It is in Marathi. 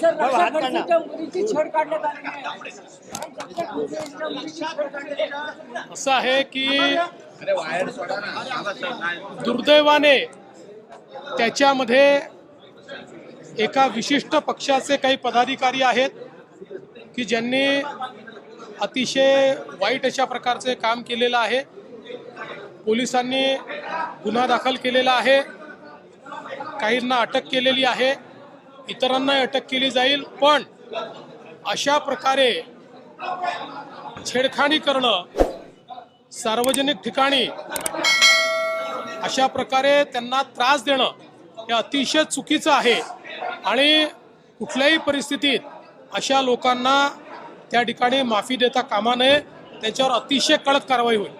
सर रक्षा खडसेंच्या मुलीची छेड काढण्यात आली आहे. रक्षा खडसेंच्या मुलीची छेड काढण्यात आली आहे. असं आहे की दुर्दैवाने त्याच्यामध्ये एका विशिष्ट पक्षाचे काही पदाधिकारी आहेत की ज्यांनी अतिशय वाईट अशा प्रकारचे काम केलेलं आहे. पोलिसांनी गुन्हा दाखल केलेला आहे. काहींना अटक केलेली आहे. इतरांना अटक केली जाईल पण अशा प्रकारे छेडखानी करणं सार्वजनिक ठिकाणी अशा प्रकारे त्यांना त्रास देणं हे अतिशय चुकीचं आहे. आणि कुठल्याही परिस्थितीत अशा लोकांना त्या ठिकाणी माफी देता कामा नये त्याच्यावर अतिशय कडक कारवाई होईल.